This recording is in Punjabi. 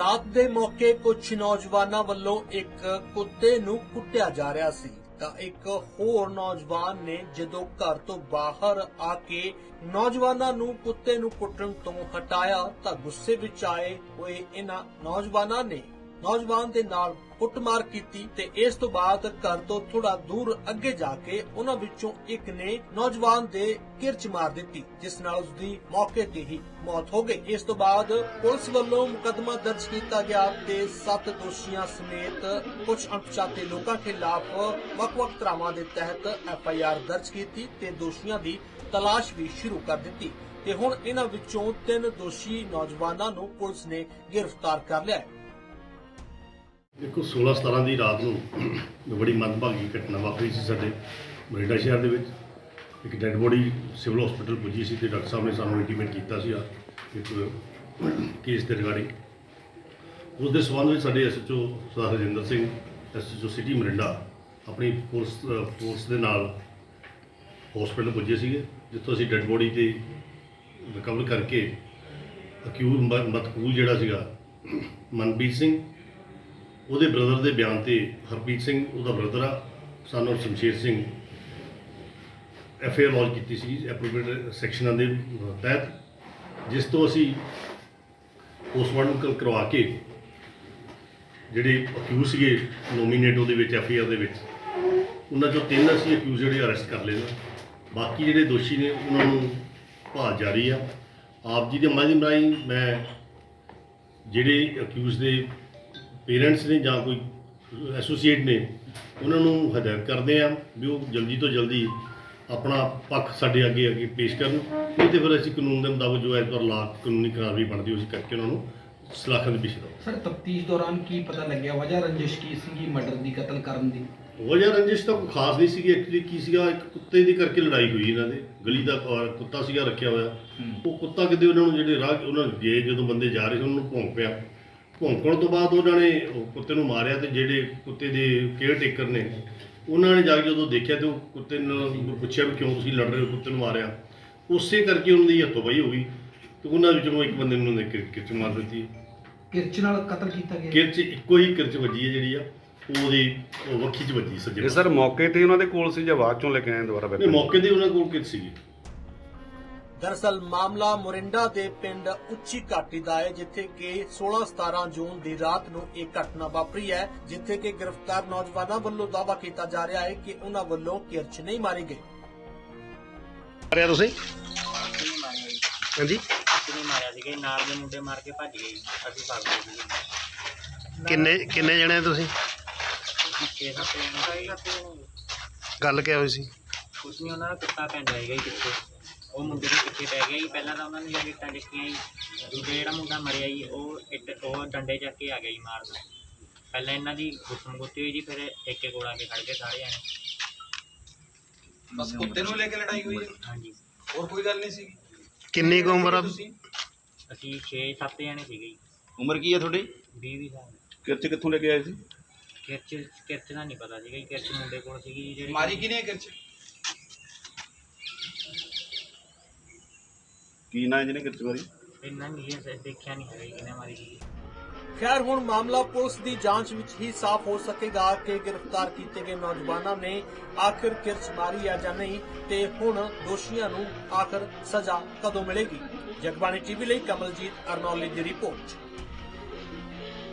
ਰਾਤ ਦੇ ਮੌਕੇ ਕੁਝ ਨੌਜਵਾਨਾਂ ਵੱਲੋਂ ਇੱਕ ਕੁੱਤੇ ਨੂੰ ਕੁੱਟਿਆ ਜਾ ਰਿਹਾ ਸੀ। ਤਾਂ ਇੱਕ ਹੋਰ ਨੌਜਵਾਨ ਨੇ ਜਦੋਂ ਘਰ ਤੋਂ ਬਾਹਰ ਆ ਕੇ ਨੌਜਵਾਨਾਂ ਨੂੰ ਕੁੱਤੇ ਨੂੰ ਕੁੱਟਣ ਤੋਂ ਹਟਾਇਆ ਤਾਂ ਗੁੱਸੇ ਵਿੱਚ ਆਏ ਹੋਏ ਇਹਨਾਂ ਨੌਜਵਾਨਾਂ ਨੇ ਨੌਜਵਾਨ ਦੇ ਨਾਲ ਕੁੱਟਮਾਰ ਕੀਤੀ ਤੇ ਇਸ ਤੋਂ ਬਾਅਦ ਘਰ ਤੋਂ ਥੋੜਾ ਦੂਰ ਅੱਗੇ ਜਾ ਕੇ ਉਹਨਾਂ ਵਿੱਚੋਂ ਇੱਕ ਨੇ ਨੌਜਵਾਨ ਦੇ ਕਿਰਚ ਮਾਰ ਦਿੱਤੀ, ਜਿਸ ਨਾਲ ਉਸ ਦੀ ਮੌਕੇ ਤੇ ਹੀ ਮੌਤ ਹੋ ਗਈ। ਇਸ ਤੋਂ ਬਾਅਦ ਪੁਲਿਸ ਵੱਲੋਂ ਮੁਕੱਦਮਾ ਦਰਜ ਕੀਤਾ ਗਿਆ ਤੇ ਸੱਤ ਦੋਸ਼ੀਆਂ ਸਮੇਤ ਕੁਝ ਅਣਪਛਾਤੇ ਲੋਕਾਂ ਖਿਲਾਫ ਵੱਖ-ਵੱਖ ਧਾਰਾਵਾਂ ਦੇ ਤਹਿਤ ਐਫ ਆਈ ਆਰ ਦਰਜ ਕੀਤੀ ਤੇ ਦੋਸ਼ੀਆਂ ਦੀ ਤਲਾਸ਼ ਵੀ ਸ਼ੁਰੂ ਕਰ ਦਿੱਤੀ। ਤੇ ਹੁਣ ਇਹਨਾਂ ਵਿੱਚੋਂ ਤਿੰਨ ਦੋਸ਼ੀ ਨੌਜਵਾਨਾਂ ਨੂੰ ਪੁਲਿਸ ਨੇ ਗ੍ਰਿਫਤਾਰ ਕਰ ਲਿਆ ਹੈ। ਦੇਖੋ 16 17 ਦੀ ਰਾਤ ਨੂੰ ਬੜੀ ਮੰਦਭਾਗੀ ਘਟਨਾ ਵਾਪਰੀ ਸੀ ਸਾਡੇ ਬਰੇਡਾ ਸ਼ਹਿਰ ਦੇ ਵਿੱਚ। ਇੱਕ ਡੈੱਡ ਬੋਡੀ ਸਿਵਲ ਹਸਪੀਟਲ ਪੁੱਜੀ ਸੀ ਤੇ ਡਾਕਟਰ ਸਾਹਿਬ ਨੇ ਸਾਨੂੰ ਇੰਟੀਮੇਟ ਕੀਤਾ ਸੀ ਇੱਕ ਕੇਸ ਦੇ ਰਿਗਾਰਡਿੰਗ। ਉਸ ਦੇ ਸੰਬੰਧ ਵਿੱਚ ਸਾਡੇ ਐਸਐਚਓ ਸਰਦਾਰ ਹਰਜਿੰਦਰ ਸਿੰਘ ਐਸਐਚਓ ਸਿਟੀ ਮਰਿੰਡਾ ਆਪਣੀ ਪੁਲਿਸ ਫੋਰਸ ਦੇ ਨਾਲ ਹਸਪੀਟਲ ਪੁੱਜੇ ਸੀਗੇ, ਜਿੱਥੋਂ ਅਸੀਂ ਡੈੱਡ ਬੋਡੀ ਤੇ ਰਿਕਵਰ ਕਰਕੇ ਅਕਿਊਜ਼ ਮਤਕੂਲ ਜਿਹੜਾ ਸੀਗਾ ਮਨਪ੍ਰੀਤ ਸਿੰਘ ਉਹਦੇ ਬ੍ਰਦਰ ਦੇ ਬਿਆਨ ਤੇ ਹਰਪ੍ਰੀਤ ਸਿੰਘ ਉਹਦਾ ਬ੍ਰਦਰ ਆ ਸਾਨੂੰ Shamsher Singh F I R launch ਕੀਤੀ ਸੀ ਐਪਰੋਪਰੀਏਟ ਸੈਕਸ਼ਨਾਂ ਦੇ ਤਹਿਤ, ਜਿਸ ਤੋਂ ਅਸੀਂ ਪੋਸਟਮਾਰਟਮ ਕਰਵਾ ਕੇ ਜਿਹੜੇ ਅਕਿਊਜ਼ ਸੀਗੇ ਨੋਮੀਨੇਟ ਉਹਦੇ ਵਿੱਚ ਐਫ ਆਈ ਆਰ ਦੇ ਵਿੱਚ, ਉਹਨਾਂ ਚੋਂ ਤਿੰਨ ਅਸੀਂ ਅਕਿਊਜ਼ ਜਿਹੜੇ ਅਰੈਸਟ ਕਰ ਲਏ ਨੇ। ਬਾਕੀ ਜਿਹੜੇ ਦੋਸ਼ੀ ਨੇ, ਉਹਨਾਂ ਨੂੰ ਭਾਲ ਜਾਰੀ ਆ। ਆਪ ਜੀ ਦੇ ਮਾਧਿਅਮ ਰਾਹੀਂ ਮੈਂ ਜਿਹੜੇ ਅਕਿਊਜ਼ ਦੇ ਪੇਰੈਂਟਸ ਨੇ ਜਾਂ ਕੋਈ ਐਸੋਸੀਏਟ ਨੇ ਉਹਨਾਂ ਨੂੰ ਹਦਾਇਤ ਕਰਦੇ ਆ ਵੀ ਉਹ ਜਲਦੀ ਤੋਂ ਜਲਦੀ ਆਪਣਾ ਪੱਖ ਸਾਡੇ ਅੱਗੇ ਅੱਗੇ ਪੇਸ਼ ਕਰਨ ਨਹੀਂ ਤੇ ਫਿਰ ਅਸੀਂ ਕਾਨੂੰਨ ਦੇ ਮੁਤਾਬਕ ਜੋ ਐਸ ਪਰ ਲਾ ਕਾਨੂੰਨੀ ਕਾਰਵਾਈ ਬਣਦੀ ਉਸ ਕਰਕੇ ਉਹਨਾਂ ਨੂੰ ਸਲਾਖਾਂ ਦੇ ਪਿੱਛੇ ਲਾਓ ਸਰ ਤਫਤੀਸ਼ ਦੌਰਾਨ ਕੀ ਪਤਾ ਲੱਗਿਆ ਵਜ੍ਹਾ ਰੰਜਿਸ਼ ਕੀ ਸੀਗੀ ਮਰਡਰ ਦੀ ਕਤਲ ਕਰਨ ਦੀ? ਵਜ੍ਹਾ ਰੰਜਿਸ਼ ਤਾਂ ਕੋਈ ਖਾਸ ਨਹੀਂ ਸੀਗੀ ਐਕਚੁਅਲੀ ਕੀ ਸੀਗਾ ਇੱਕ ਕੁੱਤੇ ਦੀ ਕਰਕੇ ਲੜਾਈ ਹੋਈ ਇਹਨਾਂ ਦੇ ਗਲੀ ਦਾ ਕੁੱਤਾ ਸੀਗਾ ਰੱਖਿਆ ਹੋਇਆ। ਉਹ ਕੁੱਤਾ ਕਿਤੇ ਉਹਨਾਂ ਨੂੰ ਜਿਹੜੇ ਰਾਹ ਉਹਨਾਂ ਜੇ ਜਦੋਂ ਬੰਦੇ ਜਾ ਰਹੇ ਸੀ ਉਹਨਾਂ ਨੂੰ ਭੌਂਕ ਪਿਆ। ਭੌਂਕਣ ਤੋਂ ਬਾਅਦ ਉਹਨਾਂ ਨੇ ਉਹ ਕੁੱਤੇ ਨੂੰ ਮਾਰਿਆ ਤੇ ਜਿਹੜੇ ਕੁੱਤੇ ਦੇ ਕੇਅਰ ਟੇਕਰ ਨੇ ਉਹਨਾਂ ਨੇ ਜਾ ਕੇ ਜਦੋਂ ਦੇਖਿਆ ਤੇ ਉਹ ਕੁੱਤੇ ਨੂੰ ਪੁੱਛਿਆ ਵੀ ਕਿਉਂ ਤੁਸੀਂ ਲੜ ਰਹੇ ਹੋ ਕੁੱਤੇ ਨੂੰ ਮਾਰਿਆ। ਉਸੇ ਕਰਕੇ ਉਹਨਾਂ ਦੀ ਹੱਥੋਂ ਬਈ ਹੋ ਗਈ ਤੇ ਉਹਨਾਂ ਵਿੱਚੋਂ ਇੱਕ ਬੰਦੇ ਨੂੰ ਉਹਨੇ ਕਿਰ- ਕਿਰਚ ਮਾਰ ਦਿੱਤੀ। ਕਿਰਚ ਨਾਲ ਕਤਲ ਕੀਤਾ ਗਿਆ? ਕਿਰਚ ਇੱਕੋ ਹੀ ਕਿਰਚ ਵੱਜੀ ਹੈ ਜਿਹੜੀ ਆ ਉਹ ਉਹਦੀ ਉਹ ਵੱਖੀ 'ਚ ਵੱਜੀ ਸੱਜੇ ਇਹ ਸਰ ਮੌਕੇ ਤੇ ਹੀ ਉਹਨਾਂ ਦੇ ਕੋਲ ਸੀ ਜਾਂ ਬਾਅਦ ਚੋਂ ਲੈ ਕੇ ਆਏ ਦੁਬਾਰਾ ਨਹੀਂ ਵੈਪਨ ਮੌਕੇ ਤੇ ਉਹਨਾਂ ਕੋਲ ਕਿਰਚ ਸੀਗੀ। ਦਰਅਸਲ ਮਾਮਲਾ ਮੋਰਿੰਡਾ ਦੇ ਪਿੰਡ ਉੱਚੀ ਘਾਟੀ ਦਾ ਹੈ ਜਿੱਥੇ ਕਿ 16-17 ਜੂਨ ਦੀ ਰਾਤ ਨੂੰ ਇਹ ਘਟਨਾ ਵਾਪਰੀ ਹੈ ਜਿੱਥੇ ਕਿ ਗ੍ਰਿਫਤਾਰ ਨੌਜਵਾਨਾਂ ਵੱਲੋਂ ਦਾਅਵਾ ਕੀਤਾ ਜਾ ਰਿਹਾ ਹੈ ਕਿ ਉਹਨਾਂ ਵੱਲੋਂ ਕਿਰਚ ਨਹੀਂ ਮਾਰੀ ਗਈ ਮਾਰਿਆ ਤੁਸੀਂ? ਹਾਂਜੀ। ਨਹੀਂ ਮਾਰਿਆ ਸੀਗਾ? ਜੀ, ਨਾਲ ਦੇ ਮੁੰਡੇ ਮਾਰ ਕੇ ਭੱਜ ਗਏ। ਜੀ। ਅਸੀਂ ਭੱਜ ਗਏ ਸੀਗੇ। ਕਿੰਨੇ ਕਿੰਨੇ ਜਣੇ ਆ ਤੁਸੀਂ? ਛੇ ਸੱਤ ਜਣੇ ਗੱਲ ਕਿਆ ਹੋਈ ਸੀ? ਕੁਛ ਨਹੀਂ ਉਹਨਾਂ ਦਾ ਕੁੱਤਾ ਪੈਂਦਾ ਹੈਗਾ ਜੀ ਪਿੱਛੇ। ਉਹ ਮੁੰਡੇ ਦੇ ਪਿੱਛੇ ਪੈ ਗਿਆ ਜੀ। ਪਹਿਲਾਂ ਤਾਂ ਉਹਨਾਂ ਨੇ ਜਾ ਕੇ ਇੱਟਾਂ ਚੱਕੀਆਂ ਜੀ ਦੂਜਾ ਜਿਹੜਾ ਮੁੰਡਾ ਮਰਿਆ ਜੀ ਉਹ ਇੱਟ ਉਹ ਡੰਡੇ ਚੱਕ ਕੇ ਆ ਗਿਆ ਜੀ ਮਾਰਨ ਪਹਿਲਾਂ ਇਹਨਾਂ ਦੀ ਗੁੱਸਮ ਗੁੱਤੀ ਹੋਈ ਜੀ ਫਿਰ ਇੱਕੇ ਕੋਲ ਆ ਕੇ ਖੜ ਗਏ ਸਾਰੇ ਜਾਣੇ। ਬਸ ਕੁੱਤੇ ਨੂੰ ਲੈ ਕੇ ਲੜਾਈ ਹੋਈ ਹੈ ਹਾਂਜੀ। ਹੋਰ ਕੋਈ ਗੱਲ ਨਹੀਂ ਸੀ ਕਿੰਨੀ ਕੁ ਉਮਰ ਆ? ਤੁਸੀਂ? ਅਸੀਂ 6-7 ਜਣੇ ਸੀਗੇ ਜੀ। ਉਮਰ ਕੀ ਹੈ ਤੁਹਾਡੀ? 20 ਵੀ ਸਾਲ। ਕਿਰਚ ਕਿੱਥੋਂ ਲੈ ਕੇ ਆਏ ਸੀ? ਕਿਰਚ ਕਿਰਚ ਦਾ ਨਹੀਂ ਪਤਾ ਸੀਗਾ ਜੀ ਕਿਰਚ ਮੁੰਡੇ ਕੋਲ ਸੀਗੀ ਜੀ ਜਿਹੜੀ ਮਾਰੀ ਕਿਨੇ ਕਿਰਚ? ਕੀ ਨਾ ਜਿਹਨੇ ਕਿਰਚ ਮਾਰੀ ਇੰਨਾ ਨਹੀਂ ਹੈ, ਦੇਖਿਆ ਨਹੀਂ ਹੈਗਾ ਜੀ ਕਿਹਨੇ ਮਾਰੀ ਸੀਗੀ ਖੈਰ ਹੁਣ ਮਾਮਲਾ ਪੁਲਿਸ ਦੀ ਜਾਂਚ ਵਿੱਚ ਹੀ ਸਾਫ਼ ਹੋ ਸਕੇਗਾ ਕਿ ਗ੍ਰਿਫਤਾਰ ਕੀਤੇ ਗਏ ਨੌਜਵਾਨਾਂ ਨੇ ਆਖਿਰ ਕਿਰਚ ਮਾਰੀ ਹੈ ਜਾਂ ਨਹੀਂ ਤੇ ਹੁਣ ਦੋਸ਼ੀਆਂ ਨੂੰ ਆਖਿਰ ਸਜ਼ਾ ਕਦੋਂ ਮਿਲੇਗੀ? ਜਗਬਾਣੀ ਟੀਵੀ ਲਈ ਕਮਲਜੀਤ ਅਰਨੌਲੀ ਦੀ ਰਿਪੋਰਟ।